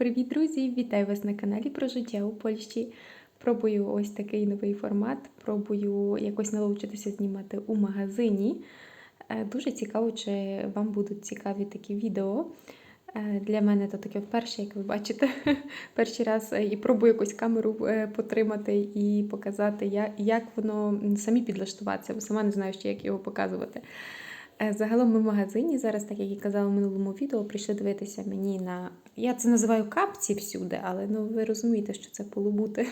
Привіт, друзі! Вітаю вас на каналі про життя у Польщі. Пробую ось такий новий формат. Пробую якось наловчитися знімати у магазині. Е, Дуже цікаво, чи вам будуть цікаві такі відео. Е, Для мене то таке вперше, як ви бачите, перший раз е, і пробую якусь камеру потримати і показати, як воно самі підлаштуватися, бо сама не знаю, ще як його показувати. Е, Загалом ми в магазині зараз, так як я казала в минулому відео, прийшли дивитися мені на. Я це називаю капці всюди, але ну ви розумієте, що це полубути.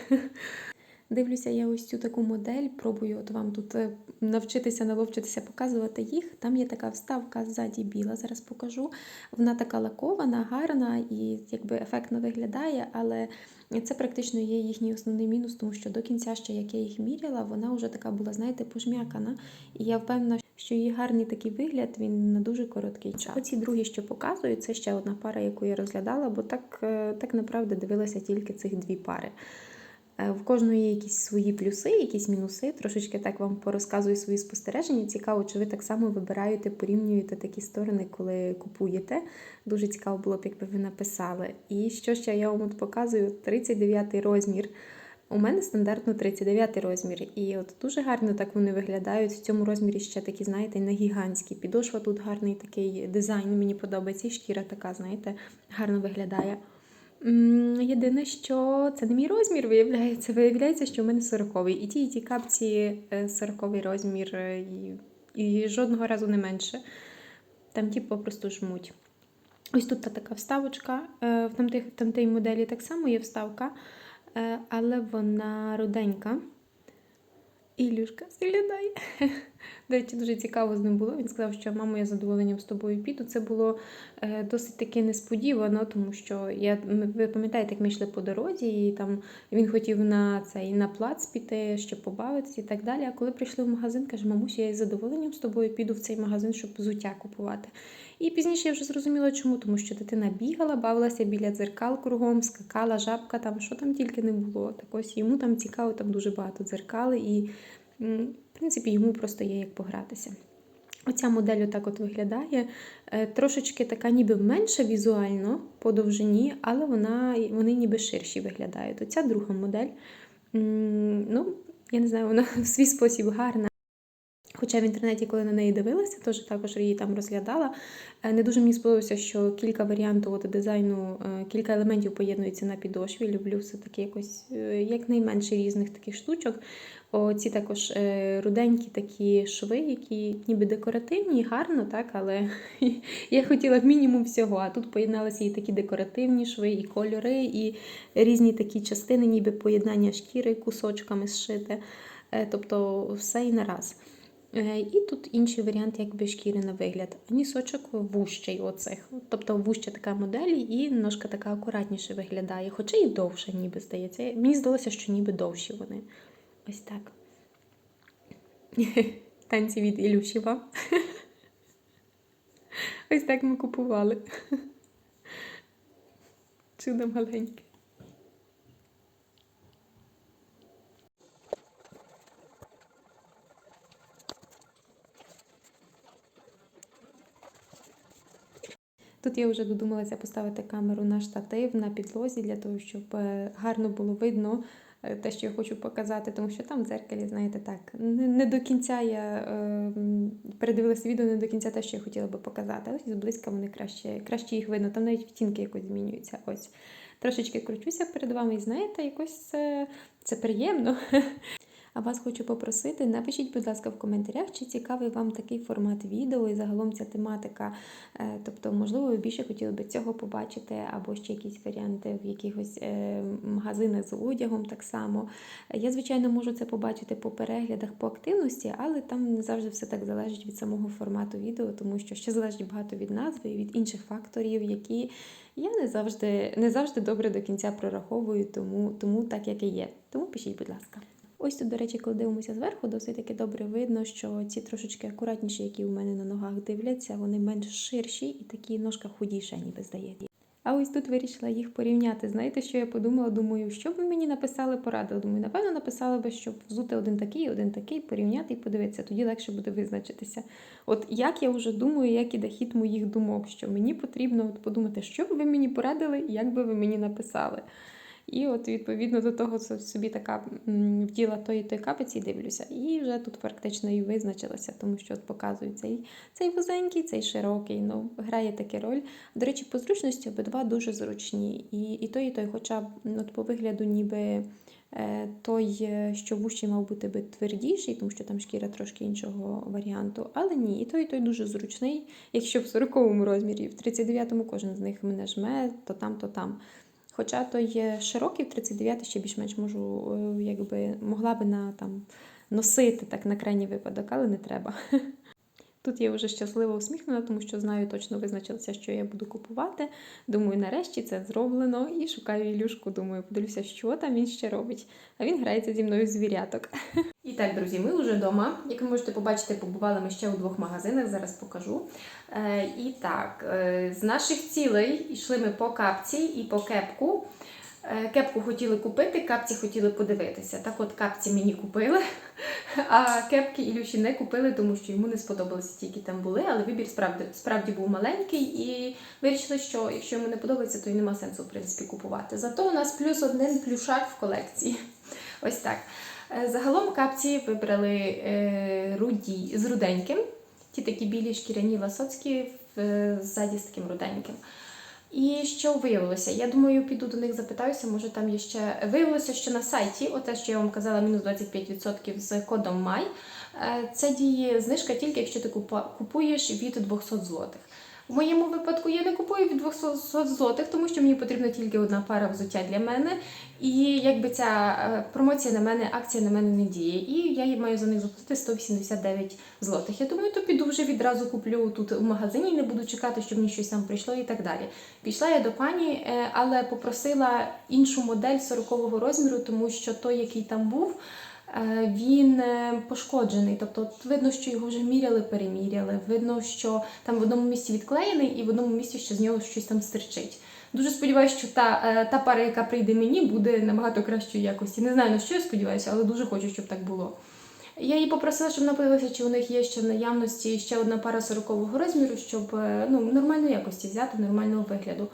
Дивлюся я ось цю таку модель, пробую от вам тут е, навчитися, наловчитися показувати їх. Там є така вставка ззаді біла, зараз покажу. Вона така лакована, гарна і якби ефектно виглядає, але це практично є їхній основний мінус, тому що до кінця, ще як я їх міряла, вона вже така була, знаєте, пожмякана. І я впевнена, що її гарний такий вигляд він на дуже короткий час. Оці другі, що показую, це ще одна пара, яку я розглядала, бо так, е, так направду дивилася тільки цих дві пари. Е, В кожної є якісь свої плюси, якісь мінуси. Трошечки так вам порозказую свої спостереження. Цікаво, чи ви так само вибираєте, порівнюєте такі сторони, коли купуєте. Дуже цікаво було б, якби ви написали. І що ще я вам от показую? 39 розмір. У мене стандартно 39 розмір, і от дуже гарно так вони виглядають. В цьому розмірі ще такі, знаєте, не гігантські. Підошва тут гарний такий дизайн, мені подобається. І шкіра така, знаєте, гарно виглядає. Єдине, що це не мій розмір, виявляється. Виявляється, що в мене 40 І ті, і ті капці 40 розмір, е, і, і жодного разу не менше. Там ті попросту жмуть. Ось тут та така вставочка. е, В тамтій моделі так само є вставка, е, але вона руденька. Ілюшка виглядає. До речі, дуже цікаво з ним було. Він сказав, що мамо, я задоволенням з тобою піду. Це було е, досить таки несподівано, тому що я ви пам'ятаєте, як ми йшли по дорозі, і там він хотів на цей на плац піти, щоб побавитися і так далі. А коли прийшли в магазин, каже, мамуся, я із задоволенням з тобою піду в цей магазин, щоб взуття купувати. І пізніше я вже зрозуміла, чому, тому що дитина бігала, бавилася біля дзеркал кругом, скакала, жабка, там що там тільки не було. Так ось йому там цікаво, там дуже багато дзеркал, і в принципі йому просто є як погратися. Оця модель отак от виглядає. Е, Трошечки така ніби менша візуально по довжині, але вона, вони ніби ширші виглядають. Оця друга модель, ну, я не знаю, вона в свій спосіб гарна. Хоча в інтернеті, коли на неї дивилася, теж також її там розглядала. е, Не дуже мені сподобалося, що кілька варіантів от дизайну, е, кілька елементів поєднуються на підошві. Люблю все-таки якось якнайменше різних таких штучок. Оці також е, руденькі такі шви, які ніби декоративні, гарно, так, але я хотіла мінімум всього. А тут поєдналися і такі декоративні шви, і кольори, і різні такі частини, ніби поєднання шкіри кусочками зшите. Е, Тобто все і нараз. Е, І тут інший варіант, якби шкіри на вигляд. Нісочок вущий оцих. Тобто вуща така модель, і ножка така акуратніше виглядає, хоча і довша, ніби здається. Мені здалося, що ніби довші вони. Ось так. Танці від Ілюші вам. Ось так ми купували. Чудо маленьке. Тут я вже додумалася поставити камеру на штатив на підлозі для того, щоб е, гарно було видно те, що я хочу показати, тому що там в дзеркалі, знаєте, так, не, не до кінця я е, передивилася відео, не до кінця те, що я хотіла би показати. Ось зблизька вони краще, краще їх видно. Там навіть втінки якось змінюються. Ось трошечки кручуся перед вами, і знаєте, якось це, це приємно. А вас хочу попросити, напишіть, будь ласка, в коментарях, чи цікавий вам такий формат відео і загалом ця тематика. Е, Тобто, можливо, ви більше хотіли би цього побачити, або ще якісь варіанти в якихось е, магазинах з одягом так само. Я, звичайно, можу це побачити по переглядах, по активності, але там не завжди все так залежить від самого формату відео, тому що ще залежить багато від назви і від інших факторів, які я не завжди, не завжди добре до кінця прораховую, тому, тому так як і є. Тому пишіть, будь ласка. Ось тут, до речі, коли дивимося зверху, досить таки добре видно, що ці трошечки акуратніші, які у мене на ногах дивляться, вони менш ширші і такі ножка худіша, ніби здається. А ось тут вирішила їх порівняти. Знаєте, що я подумала? Думаю, що б ви мені написали, порадили. Думаю, напевно, написали би, щоб взути один такий, один такий, порівняти і подивитися. Тоді легше буде визначитися. От як я вже думаю, як іде хід моїх думок, що мені потрібно от подумати, що б ви мені порадили, як би ви мені написали. І от відповідно до того собі така вділа той і той капець і дивлюся. І вже тут практично і визначилася, тому що от показую цей, цей вузенький, цей широкий. Ну, грає таке роль. До речі, по зручності обидва дуже зручні. І, і той, і той, хоча б от по вигляду, ніби е, той, е, що вущий мав бути би твердіший, тому що там шкіра трошки іншого варіанту. Але ні, і той, і той дуже зручний. Якщо в 40-му розмірі, в 39-му кожен з них мене жме, то там, то там. Хоча той є широкий, в 39 ще більш-менш можу, е, якби могла би на там носити так на крайній випадок, але не треба. Тут я вже щасливо усміхнена, тому що знаю, точно визначилася, що я буду купувати. Думаю, нарешті це зроблено і шукаю Ілюшку. Думаю, подивлюся, що там він ще робить. А він грається зі мною звіряток. І так, друзі, ми вже вдома. Як ви можете побачити, побували ми ще у двох магазинах, зараз покажу. Е, і так, е, з наших цілей йшли ми по капці і по кепку. Е, Кепку хотіли купити, капці хотіли подивитися. Так от капці мені купили, а кепки Ілюші не купили, тому що йому не сподобалися ті, які там були, але вибір справді, справді був маленький і вирішили, що якщо йому не подобається, то й нема сенсу в принципі купувати. Зато у нас плюс один плюшак в колекції. Ось так. Е, Загалом капці вибрали е, руді, з руденьким, ті такі білі шкіряні ласоцькі ззаді з таким руденьким. І що виявилося? Я думаю, піду до них запитаюся, може там є ще. Виявилося, що на сайті, оте, що я вам казала, мінус 25% з кодом MAI, е, це діє знижка тільки якщо ти купуєш від 200 злотих. В моєму випадку я не купую від 200 злотих, тому що мені потрібна тільки одна пара взуття для мене. І якби ця е, промоція на мене, акція на мене не діє. І я їй маю за них заплатити 189 злотих. Я думаю, то піду вже відразу куплю тут у магазині, не буду чекати, щоб мені щось там прийшло і так далі. Пішла я до пані, е, але попросила іншу модель 40-го розміру, тому що той, який там був. Е, Він е, пошкоджений, тобто видно, що його вже міряли, переміряли. Видно, що там в одному місці відклеєний, і в одному місці ще з нього щось там стирчить. Дуже сподіваюся, що та, е, та пара, яка прийде мені, буде набагато кращої якості. Не знаю на що я сподіваюся, але дуже хочу, щоб так було. Я її попросила, щоб напилася, чи у них є ще в наявності ще одна пара 40-го розміру, щоб ну, нормальної якості взяти, нормального вигляду.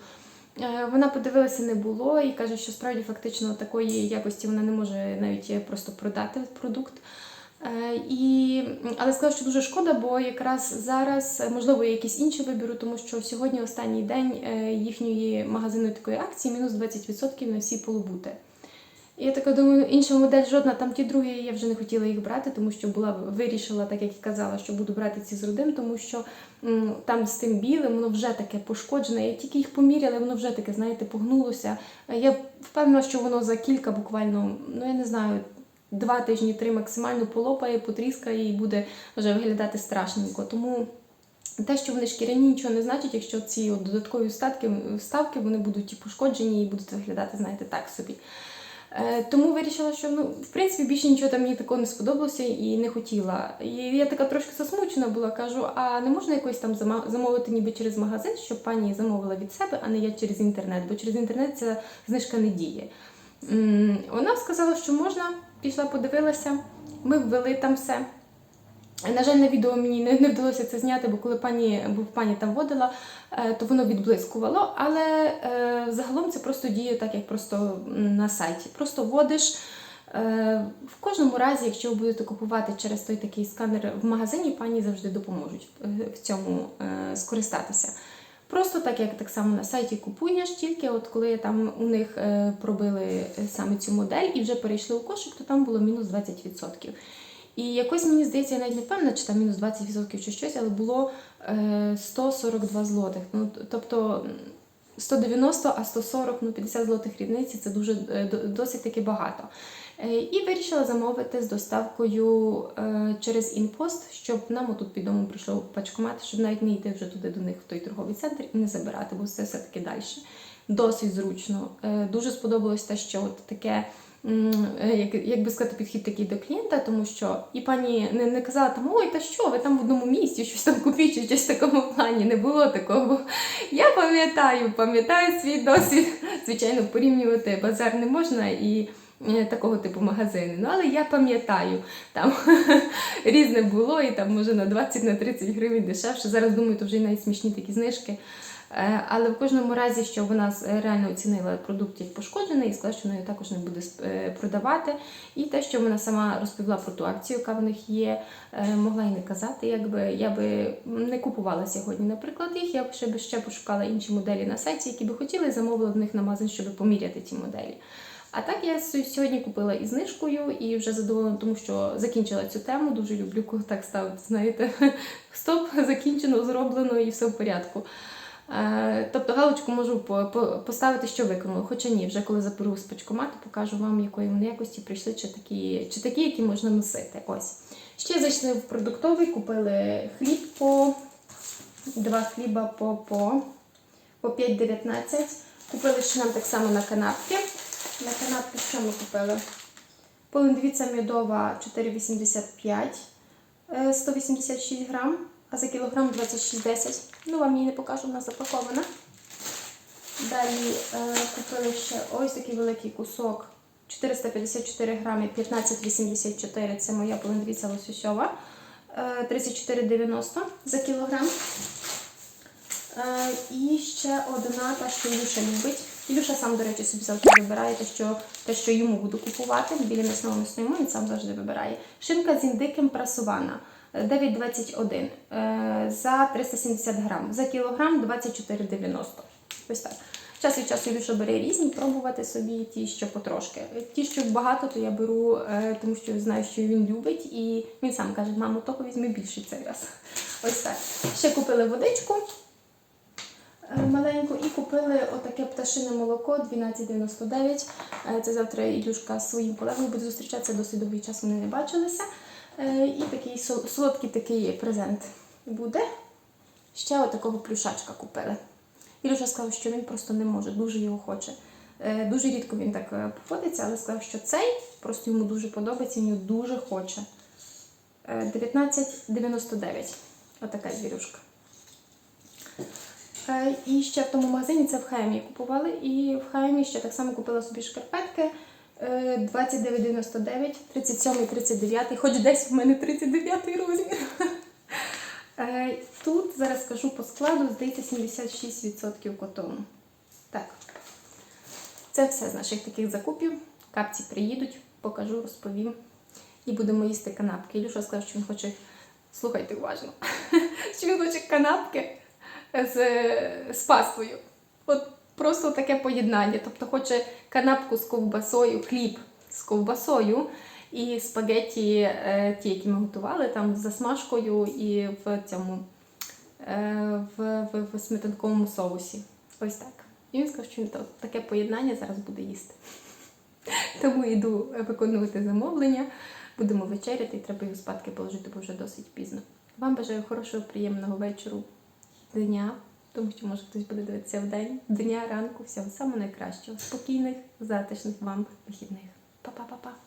Е, Вона подивилася, не було, і каже, що справді фактично такої якості вона не може навіть е, просто продати продукт. Е, І, але сказала, що дуже шкода, бо якраз зараз можливо є якісь інші вибіру, тому що сьогодні останній день їхньої магазинної такої акції мінус 20% на всі полубути. Я така думаю, інша модель жодна, там ті другі я вже не хотіла їх брати, тому що була вирішила, так як і казала, що буду брати ці з родим, тому що м, там з тим білим воно вже таке пошкоджене. Я тільки їх поміряла, воно вже таке, знаєте, погнулося. Я впевнена, що воно за кілька буквально, ну я не знаю, два тижні, три максимально полопає, потріскає і буде вже виглядати страшненько. Тому те, що вони шкіряні, нічого не значить, якщо ці от додаткові вставки, вставки вони будуть і пошкоджені і будуть виглядати, знаєте, так собі. Е, Тому вирішила, що ну, в принципі більше нічого там мені такого не сподобалося і не хотіла. І я така трошки засмучена була, кажу, а не можна якось там замовити ніби через магазин, щоб пані замовила від себе, а не я через інтернет, бо через інтернет ця знижка не діє. Вона сказала, що можна, пішла, подивилася, ми ввели там все. На жаль, на відео мені не, не вдалося це зняти, бо коли пані, бо пані там водила, е, то воно відблискувало. Але е, загалом це просто діє так, як просто на сайті. Просто вводиш. Е, в кожному разі, якщо ви будете купувати через той такий сканер в магазині, пані завжди допоможуть е, в цьому е, скористатися. Просто так, як так само на сайті купуєш, тільки от коли там у них е, пробили саме цю модель і вже перейшли у кошик, то там було мінус 20%. І якось мені здається, я навіть не впевнена, чи там мінус 20% чи щось, але було е, 142 злотих. Ну, тобто 190, а 140, ну 50 злотих різниці це дуже е, досить таки багато. Е, І вирішила замовити з доставкою е, через інпост, щоб нам отут під домом прийшло пачкомат, щоб навіть не йти вже туди до них в той торговий центр і не забирати, бо це все-таки далі. Досить зручно. Е, Дуже сподобалось те, що от таке е, як, як би сказати, підхід такий до клієнта, тому що і пані не, не казала там, ой, та що, ви там в одному місці щось там купіть, чи щось в такому плані. Не було такого. Я пам'ятаю, пам'ятаю свій досвід. Звичайно, порівнювати базар не можна і е, такого типу магазини. Ну, але я пам'ятаю, там різне було, і там може на 20 на 30 гривень дешевше. Зараз думаю, то вже й навіть смішні такі знижки. Е, Але в кожному разі, що вона реально оцінила продукт як пошкоджений і сказала, що вона його також не буде е, продавати. І те, що вона сама розповіла про ту акцію, яка в них є, е, могла й не казати, якби я би не купувала сьогодні, наприклад, їх. Я б ще би ще пошукала інші моделі на сайті, які би хотіли, і замовила в них на магазин, щоб поміряти ці моделі. А так я сьогодні купила і знижкою, і вже задоволена, тому що закінчила цю тему. Дуже люблю, коли так ставити. Знаєте, стоп, закінчено, зроблено і все в порядку. Е, Тобто галочку можу по- по- поставити, що виконала. Хоча ні, вже коли заберу з пачкомату, покажу вам, якої вони якості прийшли, чи такі, чи такі, які можна носити. Ось. Ще зайшли в продуктовий, купили хліб по два хліба по, по, по 5,19. Купили ще нам так само на канапки. На канапки що ми купили? Полиндвіця мідова 4,85, е, 186 грам, а за кілограм 26,10. Ну, вам її не покажу, вона запакована. Далі е, купили ще ось такий великий кусок 454 грами, 15,84. Це моя полиндвіця лососьова. Е, 34,90 за кілограм. Е, І ще одна, та, що Ілюша любить. Ілюша сам, до речі, собі завжди вибирає те, що, те, що йому буду купувати. Біля м'ясного ми він сам завжди вибирає. Шинка з індиком прасована. Е, 9,21 е, за 370 грам. За кілограм 24,90. Ось так. Час від часу Ілюша бере різні, пробувати собі ті, що потрошки. Ті, що багато, то я беру, е, тому що знаю, що він любить, і він сам каже, мамо, того візьми більше цей раз. Ось так. Ще купили водичку е, маленьку і купили отаке пташине молоко 12,99. Е, Це завтра Ілюшка з своїм колегою буде зустрічатися, досить довгий час вони не бачилися. Е, І такий солодкий такий презент буде. Ще отакого плюшачка купили. Ілюша сказав, що він просто не може, дуже його хоче. Е, Дуже рідко він так е, поводиться, але сказав, що цей просто йому дуже подобається, він його дуже хоче. Е, 19,99. Отака звірюшка. І ще в тому магазині це в Хаймі купували. І в Хаймі ще так само купила собі шкарпетки 29,99, 37, 39, хоч десь в мене 39 розмір. Е, Тут зараз скажу по складу, здається, 76% котону. Так. Це все з наших таких закупів. Капці приїдуть, покажу, розповім. І будемо їсти канапки. Ілюша сказав, що він хоче, слухайте уважно, що він хоче канапки з, з пастою. Просто таке поєднання. Тобто хоче канапку з ковбасою, хліб з ковбасою і спагетті, е, ті, які ми готували, там з засмажкою і в цьому е, в, в, в сметанковому соусі. Ось так. І він сказав, що він таке поєднання зараз буде їсти. Тому йду виконувати замовлення. Будемо вечеряти і треба його спадки положити, бо вже досить пізно. Вам бажаю хорошого, приємного вечору, дня, тому що може хтось буде дивитися в день, дня, ранку, всього самого найкращого. Спокійних, затишних вам вихідних. Па-па-па-па.